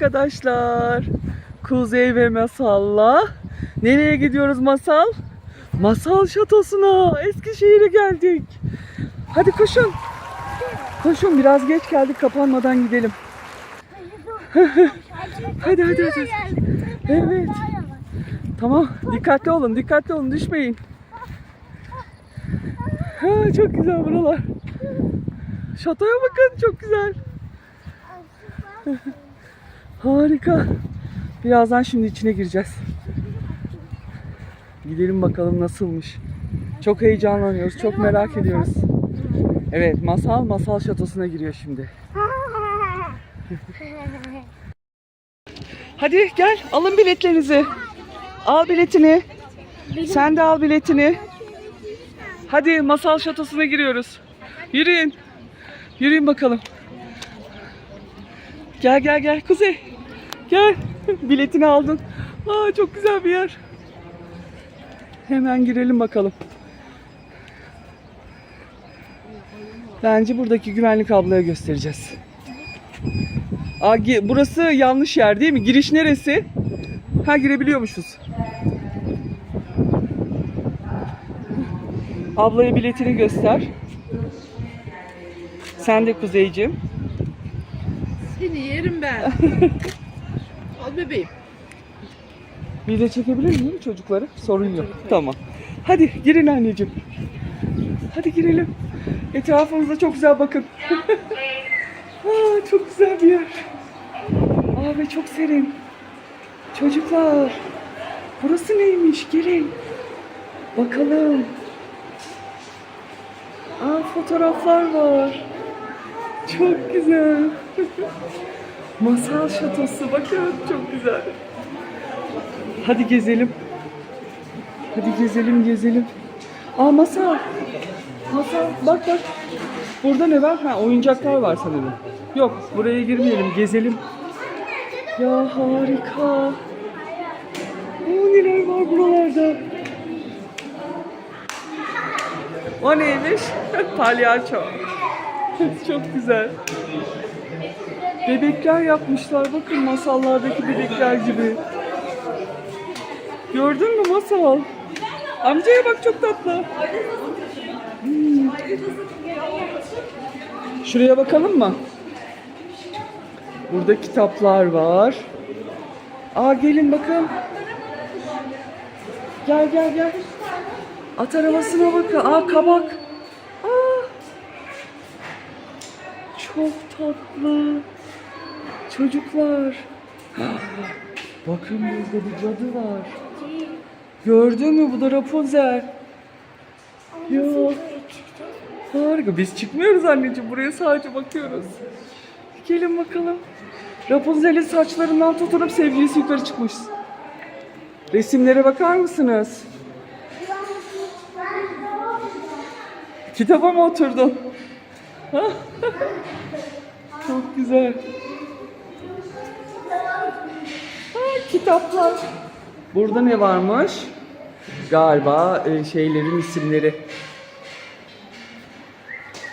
Arkadaşlar Kuzey ve Masal'la nereye gidiyoruz Masal? Masal Şatosu'na Eskişehir'e geldik. Hadi koşun. Koşun biraz geç geldik kapanmadan gidelim. Hadi hadi hadi. Evet. Tamam dikkatli olun dikkatli olun düşmeyin. Ha, çok güzel buralar. Şatoya bakın çok güzel. Harika. Birazdan şimdi içine gireceğiz. Gidelim bakalım nasılmış. Çok heyecanlanıyoruz, çok merak ediyoruz. Evet, masal masal şatosuna giriyor şimdi. Hadi gel, alın biletlerinizi. Al biletini. Sen de al biletini. Hadi masal şatosuna giriyoruz. Yürüyün. Yürüyün bakalım. Gel gel gel Kuzey. Gel. Biletini aldın. Aa çok güzel bir yer. Hemen girelim bakalım. Bence buradaki güvenlik ablaya göstereceğiz. Aa, burası yanlış yer değil mi? Giriş neresi? Ha girebiliyormuşuz. Ablaya biletini göster. Sen de Kuzeyciğim. Seni yerim ben. Al bebeğim. Video çekebilir miyim çocukları? Sorun yok. Tamam. Hadi girin anneciğim. Hadi girelim. Etrafınıza çok güzel bakın. Aa, çok güzel bir yer. Aa, ve çok serin. Çocuklar. Burası neymiş? Gelin. Bakalım. Aa, fotoğraflar var. Çok güzel. Masal şatosu. Bakın çok güzel. Hadi gezelim. Hadi gezelim gezelim. Aa masal. Masal bak bak. Burada ne var? Ha oyuncaklar var sanırım. Yok buraya girmeyelim gezelim. Ya harika. Oo neler var buralarda. O neymiş? Palyaço. Çok güzel. Bebekler yapmışlar. Bakın masallardaki bebekler gibi. Gördün mü masal? Amcaya bak çok tatlı. Hmm. Şuraya bakalım mı? Burada kitaplar var. Aa gelin bakın. Gel gel gel. At arabasına bakın. Aa kabak. Aa. Çok tatlı. Çocuklar. Bakın burada bir cadı var. Gördün mü? Bu da Rapunzel. Ya. Harika. Biz çıkmıyoruz anneciğim. Buraya sadece bakıyoruz. Gelin bakalım. Rapunzel'in saçlarından tutunup sevgilisi yukarı çıkmış. Resimlere bakar mısınız? Kitaba mı oturdun? Çok güzel. Kitaplar. Burada ne varmış? Galiba e, şeylerin isimleri.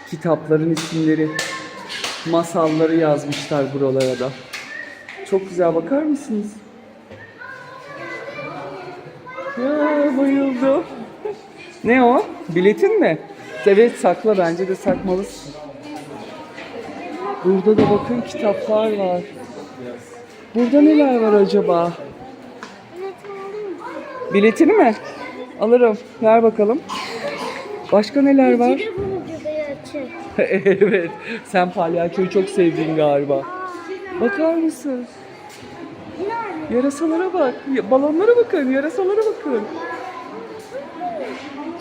Kitapların isimleri. Masalları yazmışlar buralara da. Çok güzel bakar mısınız? Ya bayıldım. Ne o? Biletin mi? Evet sakla bence de sakmalısın. Burada da bakın kitaplar var. Burada neler var acaba? Biletini mi? Alırım. Ver bakalım. Başka neler var? evet. Sen palyaçoyu çok sevdin galiba. Bakar mısın? Yarasalara bak. Balonlara bakın. Yarasalara bakın.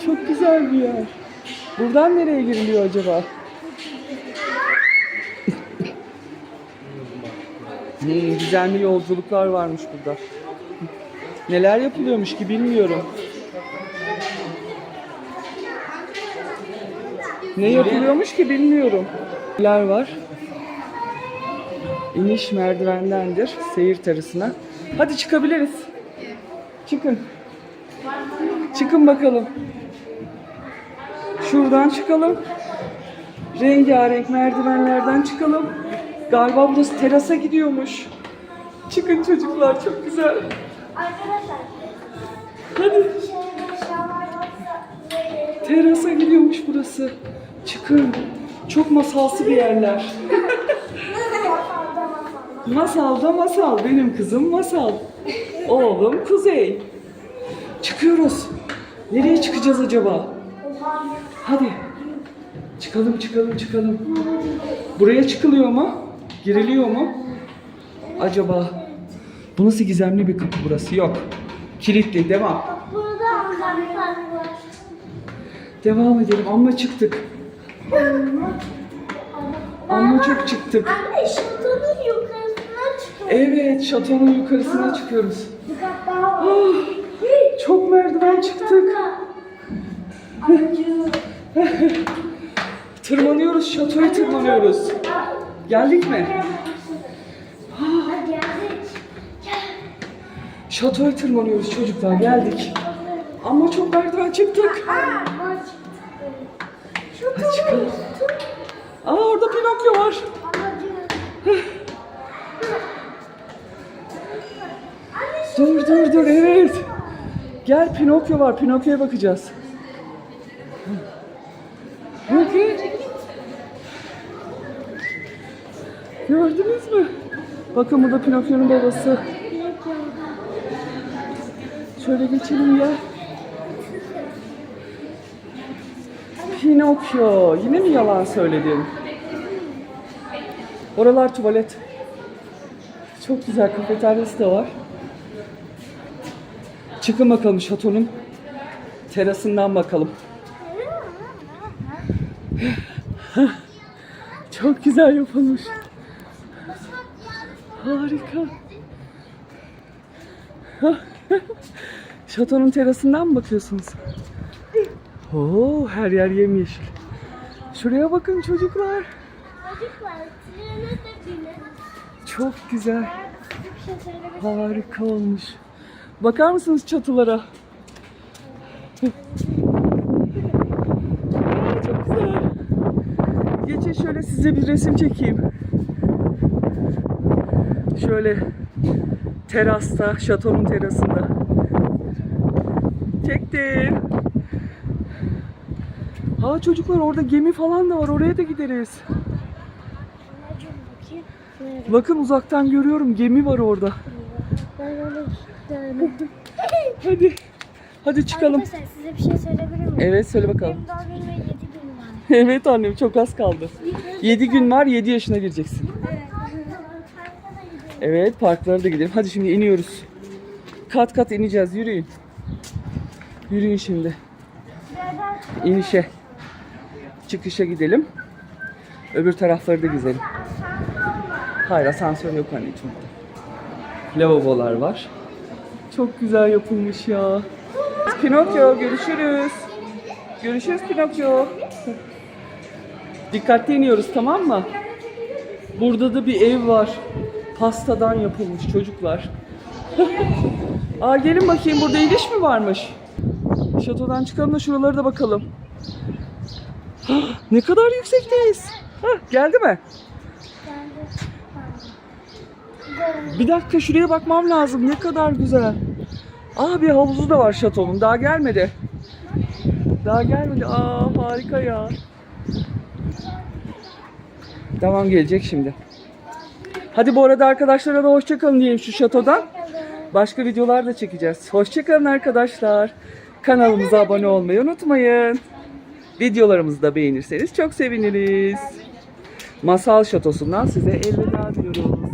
Çok güzel bir yer. Buradan nereye giriliyor acaba? Hmm, düzenli yolculuklar varmış burada. Neler yapılıyormuş ki bilmiyorum. Ne yapılıyormuş ki bilmiyorum. Neler var? İniş merdivendendir seyir terasına. Hadi çıkabiliriz. Çıkın. Çıkın bakalım. Şuradan çıkalım. Rengarenk merdivenlerden çıkalım. Galiba burası terasa gidiyormuş. Çıkın çocuklar çok güzel. Arkadaşlar, Hadi. verelim. Terasa gidiyormuş burası. Çıkın. Çok masalsı bir yerler. Masal da masal. Benim kızım masal. Oğlum Kuzey. Çıkıyoruz. Nereye çıkacağız acaba? Hadi. Çıkalım çıkalım çıkalım. Buraya çıkılıyor mu? Giriliyor mu? Acaba? Bu nasıl gizemli bir kapı burası? Yok. Kilitli. Devam. Burada var. Devam edelim. Amma çıktık. Amma çok çıktık. Anne şatonun yukarısına çıkıyor. Evet, şatonun yukarısına çıkıyoruz. Bir kat daha var. Ah, çok merdiven çıktık. Tırmanıyoruz, şatoya tırmanıyoruz. Geldik mi? Geldik. Şatoya tırmanıyoruz çocuklar, geldik. Ama çok merdiven çıktık. Hadi çıkalım. Aa orada Pinokyo var. Dur dur dur evet. Gel Pinokyo var. Pinokyo'ya bakacağız. Bakın. Gördünüz mü? Bakın burada Pinokyo'nun babası. Şöyle geçelim ya. Pinokyo. Yine mi yalan söyledim? Oralar tuvalet. Çok güzel kafeteryası da var. Çıkın bakalım şatonun terasından bakalım. Çok güzel yapılmış. Harika. Şatonun terasından mı bakıyorsunuz? Oo, her yer yemyeşil. Şuraya bakın çocuklar. Çocuklar, trene de binin. Çok güzel. Şey Harika olmuş. Bakar mısınız çatılara? Çok güzel. Geçin şöyle size bir resim çekeyim. Şöyle terasta, şatonun terasında. Çektim. Ha çocuklar orada gemi falan da var. Oraya da gideriz. Bakın uzaktan görüyorum gemi var orada. Hadi. Hadi çıkalım. Arkadaşlar size bir şey söyleyebilir miyim? Evet söyle bakalım. Benim doğum günüme 7 gün var. Evet annem çok az kaldı. 7 gün var 7 yaşına gireceksin. Evet. Parklara da gidelim. Hadi şimdi iniyoruz. Kat kat ineceğiz yürüyün. Yürüyün şimdi. İnişe. Çıkışa gidelim. Öbür tarafları da gezelim. Hayır asansör yok anneciğim. Lavabolar var. Çok güzel yapılmış ya. Pinokyo görüşürüz. Görüşürüz Pinokyo. Dikkatli iniyoruz tamam mı? Burada da bir ev var. Pastadan yapılmış çocuklar. Aa gelin bakayım burada iniş mi varmış? Şatodan çıkalım da şuralara da bakalım. ne kadar yüksekteyiz. Geldi mi? Bir dakika şuraya bakmam lazım. Ne kadar güzel. Aa bir havuzu da var şatonun. Daha gelmedi. Daha gelmedi. Aa harika ya. Tamam gelecek şimdi. Hadi bu arada arkadaşlara da hoşçakalın diyeyim şu şatodan. Başka videolar da çekeceğiz. Hoşçakalın arkadaşlar. Kanalımıza abone olmayı unutmayın. Videolarımızı da beğenirseniz çok seviniriz. Masal Şatosu'ndan size elveda diyoruz.